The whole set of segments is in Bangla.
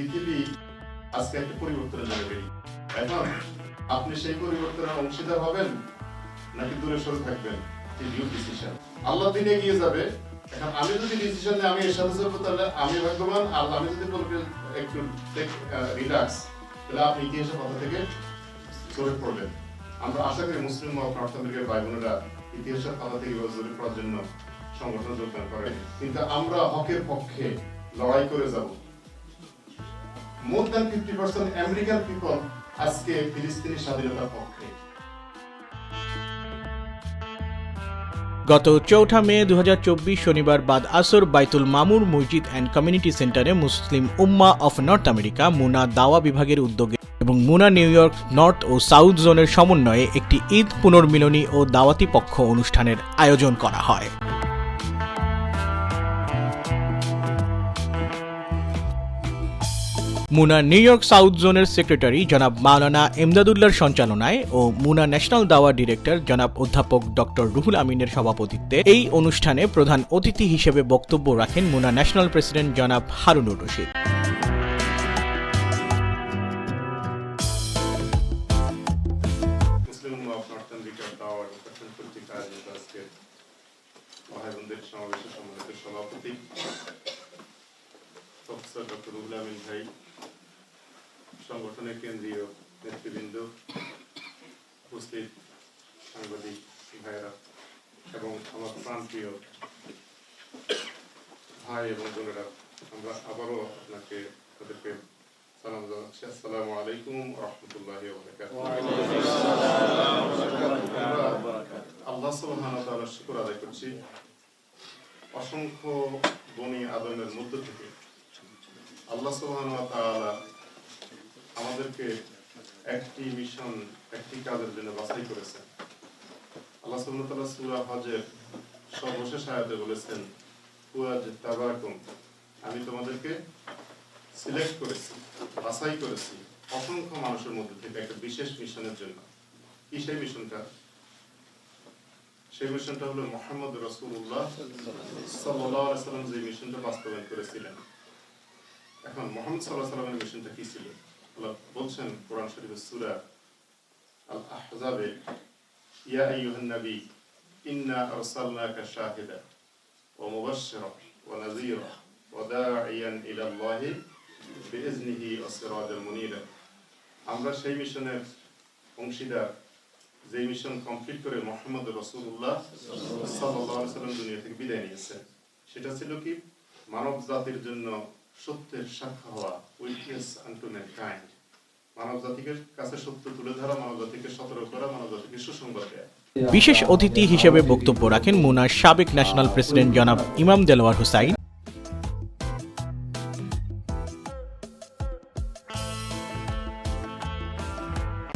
পৃথিবী আজকে একটা পরিবর্তনের জন্য এখন আপনি সেই পরিবর্তনের অংশীদার হবেন নাকি দূরে সরে থাকবেন? আল্লাহ দিনে এগিয়ে যাবে। এখন আমি যদি ডিসিশন নিয়ে আমি তাহলে আমি ভাগ্যবান। আর আমি যদি বলব একটু তাহলে আপনি কথা থেকে সরে পড়বেন। আমরা আশা করি মুসলিম ভাই বোনেরা ইতিহাসের থেকে সংগঠন যোগদান করে কিন্তু আমরা হকের পক্ষে লড়াই করে যাব। More fifty percent American people আজকে ফিলিস্তিনি স্বাধীনতার পক্ষে। গত চৌঠা মে দু হাজার চব্বিশ শনিবার বাদ আসর বাইতুল মামুর মসজিদ অ্যান্ড কমিউনিটি সেন্টারে মুসলিম উম্মা অফ নর্থ আমেরিকা, মুনা দাওয়া বিভাগের উদ্যোগে এবং মুনা নিউ ইয়র্ক, নর্থ ও সাউথ জোনের সমন্বয়ে একটি ঈদ পুনর্মিলনী ও দাওয়াতি পক্ষ অনুষ্ঠানের আয়োজন করা হয়। মুনা নিউ ইয়র্ক সাউথ জোনের সেক্রেটারি জনাব মাওলানা এমদাদুল্লাহর সঞ্চালনায় ও মুনা ন্যাশনাল দাওয়া ডিরেক্টর জনাব অধ্যাপক ডক্টর রুহুল আমিনের সভাপতিত্বে এই অনুষ্ঠানে প্রধান অতিথি হিসেবে বক্তব্য রাখেন মুনা ন্যাশনাল প্রেসিডেন্ট জনাব Harunur Rashid. Muslim Ummah of North আমেরিকার দাওয়ার প্রশাসন কর্তৃক আয়োজিত আজকে ভাই বোনদের সমাবেশে সম্মানিত সভাপতি, প্রফেসর ডক্টর রুহুল আমিন ভাই সংগঠনের কেন্দ্রীয় নেতৃবৃন্দ উপস্থিত সাংবাদিক ভাইয়েরা এবং আমার প্রাণপ্রিয় ভাই এবং বোনেরা, আমরা আবারও আপনাকে তাদেরকে সালাম জানাচ্ছি। আসসালামু আলাইকুম রহমতুল্লাহ আল্লাহ তাআলার শুকর আদায় করছি। অসংখ্য বনি আদমের মধ্য থেকে। আল্লাহ তাআলা আমাদেরকে একটি মিশন একটি কাজের জন্য বাছাই করেছেন আল্লাহ সুবহানাহু সূরা হজের সর্বশেষ আয়াতে বলেছেন, কুয়াজ তাবাকুম আমি তোমাদেরকে সিলেক্ট করেছি, বাছাই করেছি অসংখ্য মানুষের মধ্যে থেকে একটা বিশেষ মিশনের জন্য। কি সেই মিশনটা সেই মিশনটা হলো মোহাম্মদ রসুল্লাহ সাল্লাহ সাল্লাম যে মিশনটা বাস্তবায়ন করেছিলেন। এখন মোহাম্মদ সাল্লাহ সাল্লামের মিশনটা কি ছিল? বলছেন কোরআন শরীফের সূরা আল আহজাবে ইয়া আইয়ুহান নবী ইন্না আরসালনাকা শাহিদা ওয়া মুবাশশিরা ওয়া নাযীরা ওয়া দাঈয়ান ইলা আল্লাহি বিইজনিহি ওয়া সিরাজাল মুনীরা আমরা সেই মিশনের অংশীদার যে মিশন কমপ্লিট করে মোহাম্মদ রসুল্লাহ সাল্লাহ সাল্লাম দুনিয়া থেকে বিদায় নিয়েছেন। সেটা ছিল কি? মানব জাতির জন্য সত্যের সাক্ষ্য হওয়া উইটনেস আনটু ম্যানকাইন্ড মানব জাতিকে কাছে সত্য তুলে ধরা মানব জাতিকে সতর্ক করা মানব জাতিকে সুসংবাদ দেয়া। বিশেষ অতিথি হিসেবে বক্তব্য রাখেন মুনার সাবেক ন্যাশনাল প্রেসিডেন্ট জনাব ইমাম Delowar Hossain.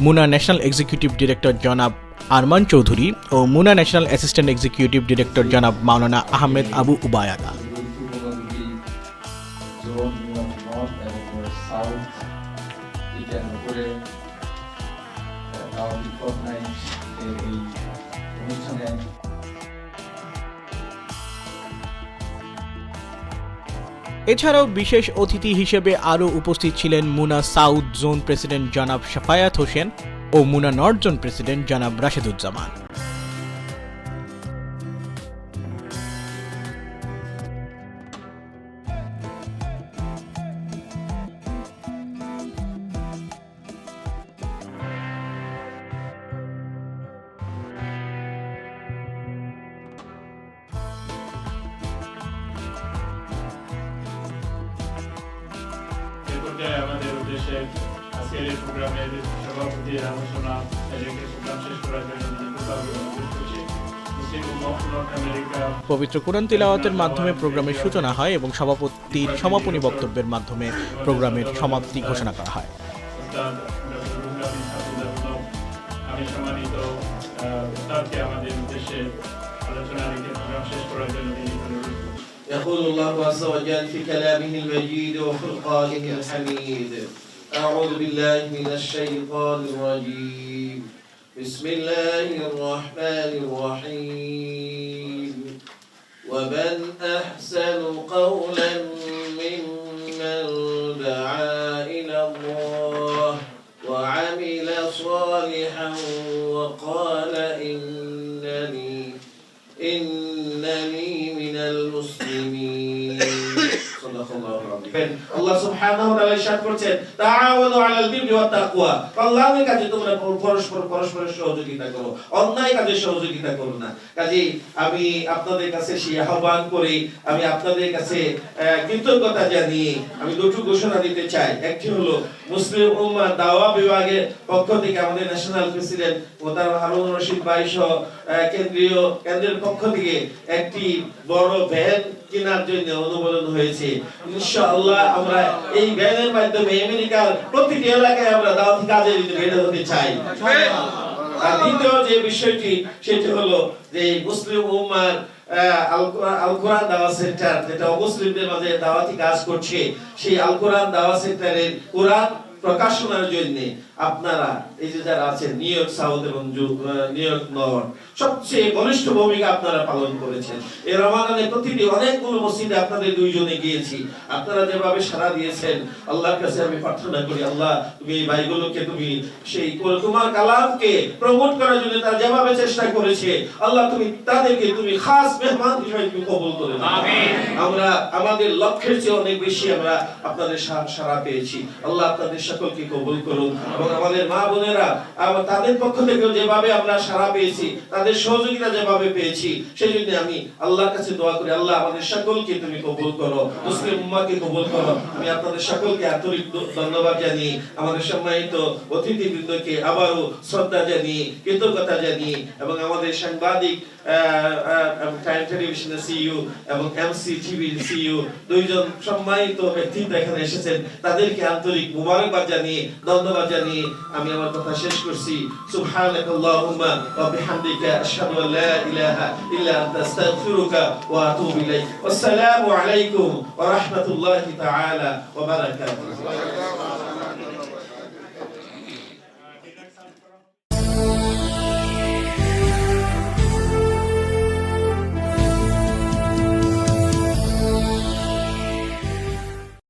MUNA national executive director জনাব আরমান চৌধুরী ও MUNA national assistant executive director জনাব মাওলানা আহমেদ আবু উবায়াদা। দাওয়াতি ফোর্টনাইট এই অনুষ্ঠানে এছাড়াও বিশেষ অতিথি হিসেবে আরও উপস্থিত ছিলেন মুনা সাউথ জোন প্রেসিডেন্ট জনাব শাফায়াত হোসেন ও মুনা নর্থ জোন প্রেসিডেন্ট জনাব রাশেদুজ্জামান। আমাদের উদ্দেশ্যে আজকের এই প্রোগ্রামের সভাপতির আলোচনা এদেরকে প্রোগ্রাম শেষ করার জন্য ধন্যবাদ অনুরোধ করছি মুসলিম উম্মাহ নর্থ আমেরিকা পবিত্র কোরআন তিলাওয়াতের মাধ্যমে প্রোগ্রামের সূচনা হয় এবং সভাপতির সমাপনী বক্তব্যের মাধ্যমে প্রোগ্রামের সমাপ্তি ঘোষণা করা হয় উস্তাদ ডক্টর রুহুল আমিন হাফিজাহুল্লাহ আমি সম্মানিত আহ, উস্তাদকে আমাদের উদ্দেশ্যে আলোচনা রেখে প্রোগ্রাম শেষ করার জন্য তিনি অনুরোধ করছি يقول الله عز وجل في كلامه المجيد وفرقانه الحميد أعوذ بالله من الشيطان الرجيم. بسم الله الرحمن الرحيم. ومن أحسن قولا ممن دعا إلى الله وعمل صالحا وقال إنني إنني من المسلمين. আল্লাহ সুবহানাহু ওয়া তাআলা ইরশাদ তাআওয়ানু আলাল তাকওয়া। কাজে তোমরা পরস্পর, পরস্পরের সহযোগিতা করো, অন্যায় কাজে সহযোগিতা করো না। আমি আপনাদের কাছে সেই আহ্বান করি, আমি আপনাদের কাছে কৃতজ্ঞতা জানিয়ে আমি দুটো ঘোষণা দিতে চাই। একটি হলো, মুসলিম উম্মাহ দাওয়া বিভাগের পক্ষ থেকে আমাদের ন্যাশনাল প্রেসিডেন্ট মোতার হারুন রশিদ ভাই সহ কেন্দ্রীয়, কেন্দ্রের পক্ষ থেকে একটি বড় ভ্যান কেনার জন্য অনুমোদন হয়েছে। ইনশাআল্লাহ আমরা এই ভ্যানের মাধ্যমে আমেরিকার প্রতিটি এলাকায় আমরা কাজে হতে চাই। দ্বিতীয় যে বিষয়টি, সেটি হলো যে মুসলিম উম্মার দাওয়া সেন্টার, যেটা অমুসলিমদের মাঝে দাওয়াতি কাজ করছে, সেই আল কোরআন দাওয়া সেন্টারের কোরআন প্রকাশনার জন্য আপনারা এই যে যারা আছেন নিউ ইয়র্ক সাউথ এবং নিউ ইয়র্ক নর্থ সবচেয়ে বলিষ্ঠ ভূমিকা আপনারা পালন করেছেন। এই রমাদানে প্রতিটি অনেকগুলো মসজিদে আপনাদের দুইজনে গিয়েছি। আপনারা যেভাবে সাড়া দিয়েছেন আল্লাহর কাছে আমি প্রার্থনা করি আল্লাহ তুমি এই ভাইগুলোকে তুমি সেই তোমার কালামকে প্রমোট করার জন্য তারা যেভাবে চেষ্টা করেছে আল্লাহ তুমি তাদেরকে তুমি খাস মেহমান হিসেবে তুমি কবুল করে। আমরা আমাদের লক্ষ্যের চেয়ে অনেক বেশি আমরা আপনাদের সা- সাড়া পেয়েছি। আল্লাহ আপনাদের সকলকে কবুল করুন। এবং আমাদের মা বোনেরা তাদের পক্ষ থেকেও যেভাবে আমরা সাড়া পেয়েছি, তাদের সহযোগিতা যেভাবে পেয়েছি সেই জন্য আমি আল্লাহর কাছে দোয়া করি, আল্লাহ আমাদের সকলকে তুমি কবুল করো, মুসলিম উম্মাহকে কবুল করো। আমি আপনাদের সকলকে আন্তরিক ধন্যবাদ জানিয়ে, আমাদের সম্মানিত অতিথিবৃন্দকে আবারও শ্রদ্ধা জানিয়ে, কৃতজ্ঞতা জানিয়ে, এবং আমাদের সাংবাদিক সম্মানিত ব্যক্তিত্ব এখানে এসেছেন। তাদেরকে আন্তরিক মুবারকবাদ জানিয়ে ধন্যবাদ জানিয়ে আমি আমার কথা শেষ করছি। সুবহানাক আল্লাহুম্মা ওয়া বিহামদিকা আশহাদু আল লা ইলাহা ইল্লা আনতা, আস্তাগফিরুকা ওয়া আতুবু ইলাইক। আসসালামু আলাইকুম ওয়া রাহমাতুল্লাহি তাআলা ওয়া বারাকাতুহু।